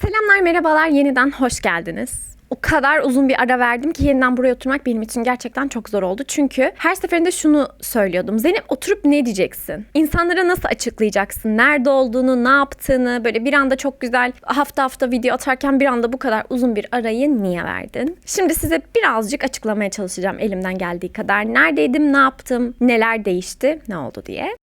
Selamlar, merhabalar. Yeniden hoş geldiniz. O kadar uzun bir ara verdim ki yeniden buraya oturmak benim için gerçekten çok zor oldu. Çünkü her seferinde şunu söylüyordum. Zeynep oturup ne diyeceksin? İnsanlara nasıl açıklayacaksın? Nerede olduğunu, ne yaptığını böyle bir anda çok güzel hafta hafta video atarken bir anda bu kadar uzun bir arayı niye verdin? Şimdi size birazcık açıklamaya çalışacağım elimden geldiği kadar. Neredeydim, ne yaptım, neler değişti, ne oldu diye.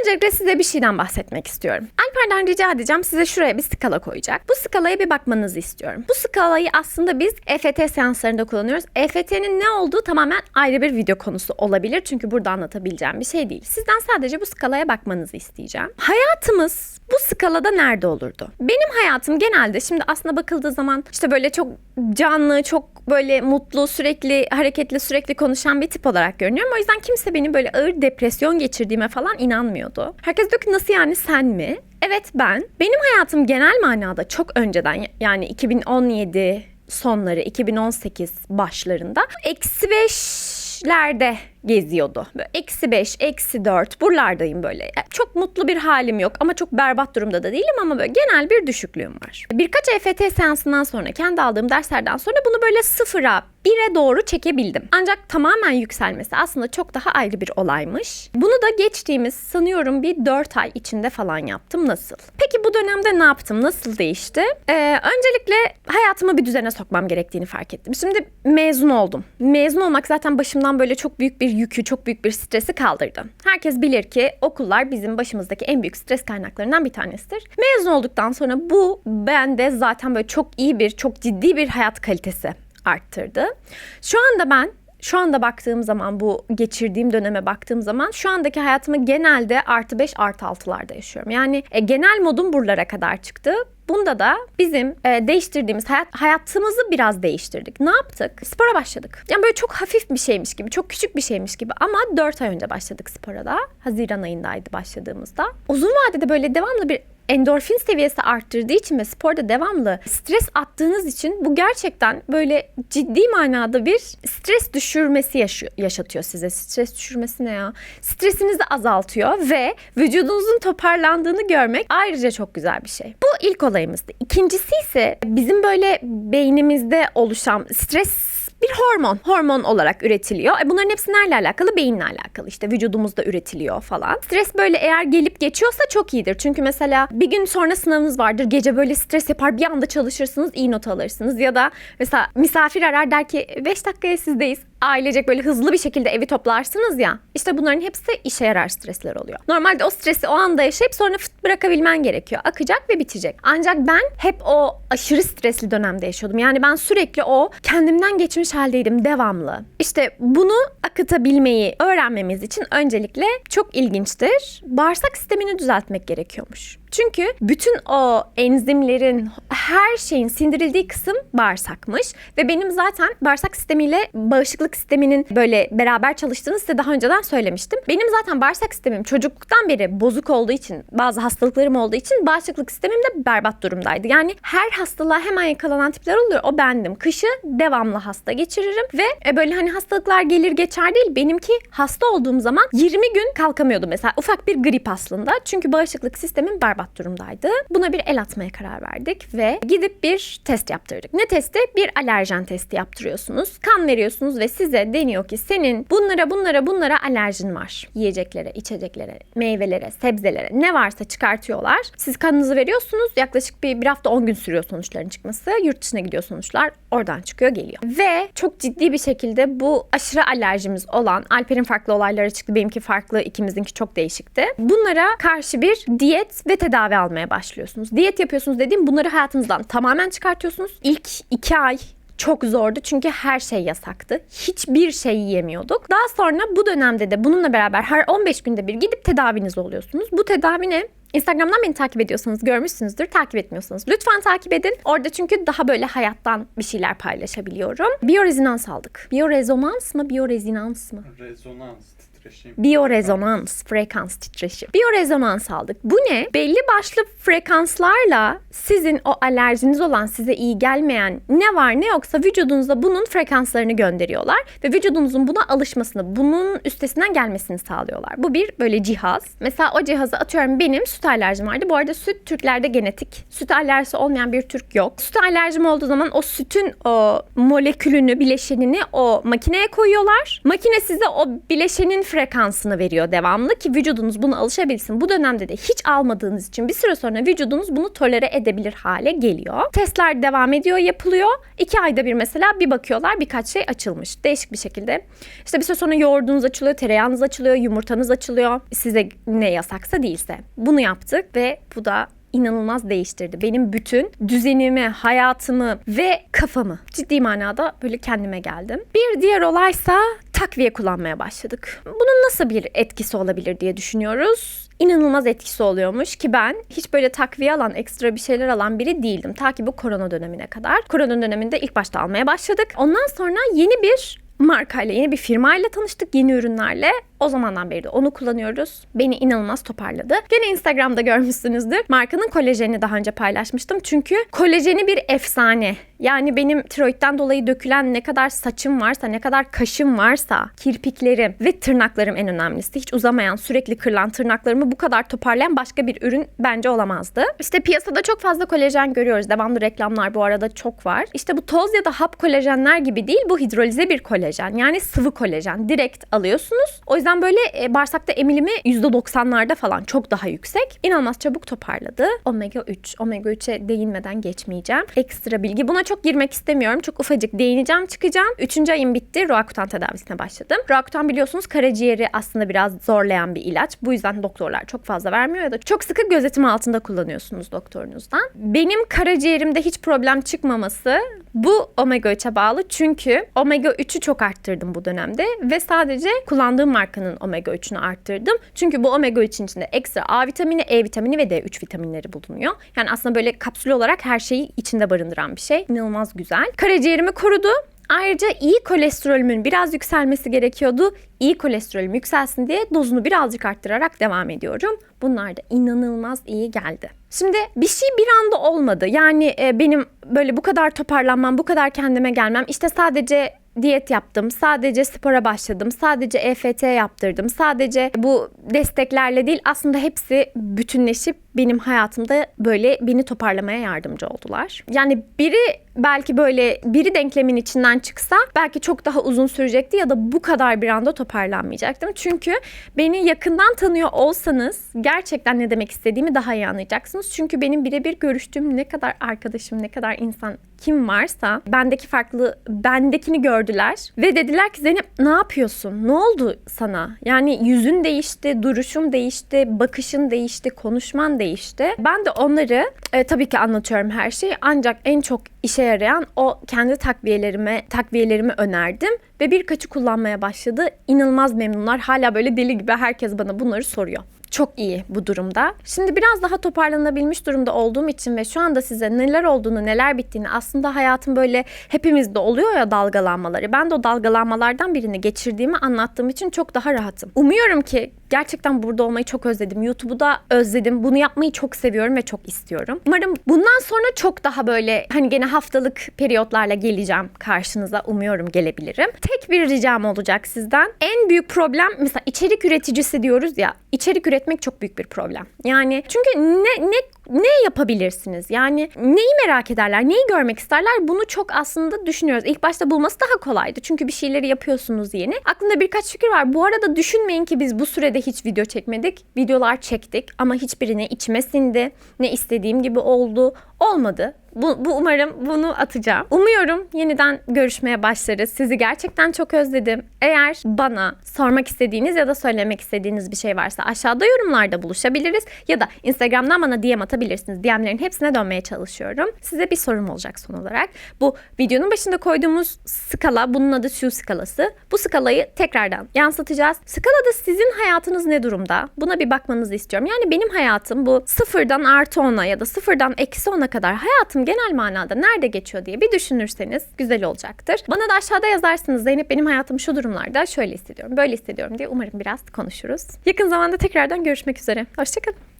Öncelikle size bir şeyden bahsetmek istiyorum. Alper'den rica edeceğim size şuraya bir skala koyacak. Bu skalaya bir bakmanızı istiyorum. Bu skalayı aslında biz EFT seanslarında kullanıyoruz. EFT'nin ne olduğu tamamen ayrı bir video konusu olabilir. Çünkü burada anlatabileceğim bir şey değil. Sizden sadece bu skalaya bakmanızı isteyeceğim. Hayatımız bu skalada nerede olurdu? Benim hayatım genelde şimdi aslında bakıldığı zaman işte böyle çok canlı, çok böyle mutlu, sürekli hareketli, sürekli konuşan bir tip olarak görünüyorum. O yüzden kimse benim böyle ağır depresyon geçirdiğime falan inanmıyordu. Herkes diyor ki nasıl yani sen mi? Evet ben. Benim hayatım genel manada çok önceden yani 2017 sonları 2018 başlarında eksi beşlerde geziyordu. Böyle eksi 5, eksi 4 buralardayım böyle. Çok mutlu bir halim yok ama çok berbat durumda da değilim ama böyle genel bir düşüklüğüm var. Birkaç EFT seansından sonra kendi aldığım derslerden sonra bunu böyle sıfıra, bire doğru çekebildim. Ancak tamamen yükselmesi aslında çok daha ayrı bir olaymış. Bunu da geçtiğimiz sanıyorum bir 4 ay içinde falan yaptım. Nasıl? Peki bu dönemde ne yaptım? Nasıl değişti? Ee, öncelikle hayatımı bir düzene sokmam gerektiğini fark ettim. Şimdi mezun oldum. Mezun olmak zaten başımdan böyle çok büyük bir yükü, çok büyük bir stresi kaldırdı. Herkes bilir ki okullar bizim başımızdaki en büyük stres kaynaklarından bir tanesidir. Mezun olduktan sonra bu bende zaten böyle çok iyi bir, çok ciddi bir hayat kalitesi arttırdı. Şu anda ben şu anda baktığım zaman bu geçirdiğim döneme baktığım zaman şu andaki hayatımı genelde artı 5 artı 6'larda yaşıyorum. Yani e, genel modum buralara kadar çıktı. Bunda da bizim e, değiştirdiğimiz hayat, hayatımızı biraz değiştirdik. Ne yaptık? Spora başladık. Yani böyle çok hafif bir şeymiş gibi, çok küçük bir şeymiş gibi ama 4 ay önce başladık spora da. Haziran ayındaydı başladığımızda. Uzun vadede böyle devamlı bir endorfin seviyesi arttırdığı için ve sporda devamlı stres attığınız için bu gerçekten böyle ciddi manada bir stres düşürmesi yaşıyor, yaşatıyor size. Stres düşürmesi ne ya? Stresinizi azaltıyor ve vücudunuzun toparlandığını görmek ayrıca çok güzel bir şey. Bu ilk olayımızdı. İkincisi ise bizim böyle beynimizde oluşan stres bir hormon. Hormon olarak üretiliyor. E bunların hepsi neyle alakalı? Beyinle alakalı. İşte vücudumuzda üretiliyor falan. Stres böyle eğer gelip geçiyorsa çok iyidir. Çünkü mesela bir gün sonra sınavınız vardır. Gece böyle stres yapar. Bir anda çalışırsınız. iyi not alırsınız. Ya da mesela misafir arar der ki 5 dakikaya sizdeyiz ailecek böyle hızlı bir şekilde evi toplarsınız ya. İşte bunların hepsi işe yarar stresler oluyor. Normalde o stresi o anda yaşayıp sonra fıt bırakabilmen gerekiyor. Akacak ve bitecek. Ancak ben hep o aşırı stresli dönemde yaşıyordum. Yani ben sürekli o kendimden geçmiş haldeydim devamlı. İşte bunu akıtabilmeyi öğrenmemiz için öncelikle çok ilginçtir. Bağırsak sistemini düzeltmek gerekiyormuş. Çünkü bütün o enzimlerin her şeyin sindirildiği kısım bağırsakmış ve benim zaten bağırsak sistemiyle bağışıklık sisteminin böyle beraber çalıştığını size daha önceden söylemiştim. Benim zaten bağırsak sistemim çocukluktan beri bozuk olduğu için, bazı hastalıklarım olduğu için bağışıklık sistemim de berbat durumdaydı. Yani her hastalığa hemen yakalanan tipler oluyor. O bendim. Kışı devamlı hasta geçiririm ve e, böyle hani hastalıklar gelir geçer değil. Benimki hasta olduğum zaman 20 gün kalkamıyordum mesela. Ufak bir grip aslında. Çünkü bağışıklık sistemim berbat durumdaydı. Buna bir el atmaya karar verdik ve gidip bir test yaptırdık. Ne testi? Bir alerjen testi yaptırıyorsunuz. Kan veriyorsunuz ve size deniyor ki senin bunlara bunlara bunlara alerjin var. Yiyeceklere, içeceklere, meyvelere, sebzelere ne varsa çıkartıyorlar. Siz kanınızı veriyorsunuz. Yaklaşık bir, bir hafta 10 gün sürüyor sonuçların çıkması. Yurt dışına gidiyor sonuçlar. Oradan çıkıyor geliyor. Ve çok ciddi bir şekilde bu aşırı alerjimiz olan Alper'in farklı olayları çıktı. Benimki farklı. ikimizinki çok değişikti. Bunlara karşı bir diyet ve tedavi almaya başlıyorsunuz. Diyet yapıyorsunuz dediğim bunları hayatınızdan tamamen çıkartıyorsunuz. İlk iki ay çok zordu çünkü her şey yasaktı. Hiçbir şey yiyemiyorduk. Daha sonra bu dönemde de bununla beraber her 15 günde bir gidip tedaviniz oluyorsunuz. Bu tedavi ne? Instagram'dan beni takip ediyorsanız görmüşsünüzdür. Takip etmiyorsanız lütfen takip edin. Orada çünkü daha böyle hayattan bir şeyler paylaşabiliyorum. Biyorezonans aldık. Biyorezonans mı? Biyorezonans mı? Rezonans, titreşim. Biyorezonans, frekans titreşim. Biyorezonans aldık. Bu ne? Belli başlı frekanslarla sizin o alerjiniz olan size iyi gelmeyen ne var ne yoksa vücudunuzda bunun frekanslarını gönderiyorlar ve vücudunuzun buna alışmasını, bunun üstesinden gelmesini sağlıyorlar. Bu bir böyle cihaz. Mesela o cihazı atıyorum benim süt alerjim vardı. Bu arada süt Türklerde genetik. Süt alerjisi olmayan bir Türk yok. Süt alerjim olduğu zaman o sütün o molekülünü, bileşenini o makineye koyuyorlar. Makine size o bileşenin frekansını veriyor devamlı ki vücudunuz buna alışabilsin. Bu dönemde de hiç almadığınız için bir süre sonra vücudunuz bunu tolere edebilir hale geliyor. Testler devam ediyor, yapılıyor. İki ayda bir mesela bir bakıyorlar birkaç şey açılmış. Değişik bir şekilde. İşte bir süre sonra yoğurdunuz açılıyor, tereyağınız açılıyor, yumurtanız açılıyor. Size ne yasaksa değilse. Bunu yaptık ve bu da inanılmaz değiştirdi. Benim bütün düzenimi, hayatımı ve kafamı ciddi manada böyle kendime geldim. Bir diğer olaysa takviye kullanmaya başladık. Bunun nasıl bir etkisi olabilir diye düşünüyoruz. İnanılmaz etkisi oluyormuş ki ben hiç böyle takviye alan, ekstra bir şeyler alan biri değildim. Ta ki bu korona dönemine kadar. Korona döneminde ilk başta almaya başladık. Ondan sonra yeni bir markayla, yeni bir firmayla tanıştık, yeni ürünlerle. O zamandan beri de onu kullanıyoruz. Beni inanılmaz toparladı. Gene Instagram'da görmüşsünüzdür. Markanın kolajenini daha önce paylaşmıştım. Çünkü kolajeni bir efsane. Yani benim tiroidden dolayı dökülen ne kadar saçım varsa, ne kadar kaşım varsa, kirpiklerim ve tırnaklarım en önemlisi. Hiç uzamayan, sürekli kırılan tırnaklarımı bu kadar toparlayan başka bir ürün bence olamazdı. İşte piyasada çok fazla kolajen görüyoruz. Devamlı reklamlar bu arada çok var. İşte bu toz ya da hap kolajenler gibi değil. Bu hidrolize bir kolajen. Yani sıvı kolajen. Direkt alıyorsunuz. O yüzden böyle e, bağırsakta emilimi %90'larda falan çok daha yüksek. İnanılmaz çabuk toparladı. Omega 3. Omega 3'e değinmeden geçmeyeceğim. Ekstra bilgi. Buna çok girmek istemiyorum. Çok ufacık değineceğim çıkacağım. Üçüncü ayım bitti. Roakutan tedavisine başladım. Roakutan biliyorsunuz karaciğeri aslında biraz zorlayan bir ilaç. Bu yüzden doktorlar çok fazla vermiyor ya da çok sıkı gözetim altında kullanıyorsunuz doktorunuzdan. Benim karaciğerimde hiç problem çıkmaması bu omega 3'e bağlı. Çünkü omega 3'ü çok arttırdım bu dönemde ve sadece kullandığım markanın omega 3'ünü arttırdım. Çünkü bu omega 3'ün içinde ekstra A vitamini, E vitamini ve D3 vitaminleri bulunuyor. Yani aslında böyle kapsül olarak her şeyi içinde barındıran bir şey. İnanılmaz güzel. Karaciğerimi korudu. Ayrıca iyi kolesterolümün biraz yükselmesi gerekiyordu. İyi kolesterolüm yükselsin diye dozunu birazcık arttırarak devam ediyorum. Bunlar da inanılmaz iyi geldi. Şimdi bir şey bir anda olmadı. Yani e, benim böyle bu kadar toparlanmam, bu kadar kendime gelmem. İşte sadece diyet yaptım, sadece spora başladım, sadece EFT yaptırdım, sadece bu desteklerle değil aslında hepsi bütünleşip benim hayatımda böyle beni toparlamaya yardımcı oldular. Yani biri belki böyle biri denklemin içinden çıksa belki çok daha uzun sürecekti ya da bu kadar bir anda toparlanmayacaktım. Çünkü beni yakından tanıyor olsanız gerçekten ne demek istediğimi daha iyi anlayacaksınız. Çünkü benim birebir görüştüğüm ne kadar arkadaşım, ne kadar insan kim varsa bendeki farklı bendekini gördüler ve dediler ki Zeynep ne yapıyorsun? Ne oldu sana? Yani yüzün değişti, duruşun değişti, bakışın değişti, konuşman değişti. Ben de onları e, tabii ki anlatıyorum her şeyi ancak en çok işe yarayan o kendi takviyelerime takviyelerimi önerdim ve birkaçı kullanmaya başladı. İnanılmaz memnunlar. Hala böyle deli gibi herkes bana bunları soruyor çok iyi bu durumda. Şimdi biraz daha toparlanabilmiş durumda olduğum için ve şu anda size neler olduğunu, neler bittiğini aslında hayatım böyle hepimizde oluyor ya dalgalanmaları. Ben de o dalgalanmalardan birini geçirdiğimi anlattığım için çok daha rahatım. Umuyorum ki gerçekten burada olmayı çok özledim. YouTube'u da özledim. Bunu yapmayı çok seviyorum ve çok istiyorum. Umarım bundan sonra çok daha böyle hani gene haftalık periyotlarla geleceğim karşınıza. Umuyorum gelebilirim. Tek bir ricam olacak sizden. En büyük problem mesela içerik üreticisi diyoruz ya. İçerik üretmek çok büyük bir problem. Yani çünkü ne ne ne yapabilirsiniz? Yani neyi merak ederler? Neyi görmek isterler? Bunu çok aslında düşünüyoruz. İlk başta bulması daha kolaydı. Çünkü bir şeyleri yapıyorsunuz yeni. Aklımda birkaç fikir var. Bu arada düşünmeyin ki biz bu sürede hiç video çekmedik. Videolar çektik ama hiçbirine içime sindi. Ne istediğim gibi oldu. Olmadı. Bu, bu umarım bunu atacağım. Umuyorum yeniden görüşmeye başlarız. Sizi gerçekten çok özledim. Eğer bana sormak istediğiniz ya da söylemek istediğiniz bir şey varsa aşağıda yorumlarda buluşabiliriz. Ya da Instagram'dan bana DM atabilirsiniz. DM'lerin hepsine dönmeye çalışıyorum. Size bir sorum olacak son olarak. Bu videonun başında koyduğumuz skala, bunun adı şu skalası. Bu skalayı tekrardan yansıtacağız. Skalada sizin hayatınız ne durumda? Buna bir bakmanızı istiyorum. Yani benim hayatım bu sıfırdan artı 10'a ya da sıfırdan eksi 10'a kadar hayatım genel manada nerede geçiyor diye bir düşünürseniz güzel olacaktır. Bana da aşağıda yazarsınız Zeynep benim hayatım şu durumlarda şöyle hissediyorum, böyle hissediyorum diye umarım biraz konuşuruz. Yakın zamanda tekrardan görüşmek üzere. Hoşçakalın.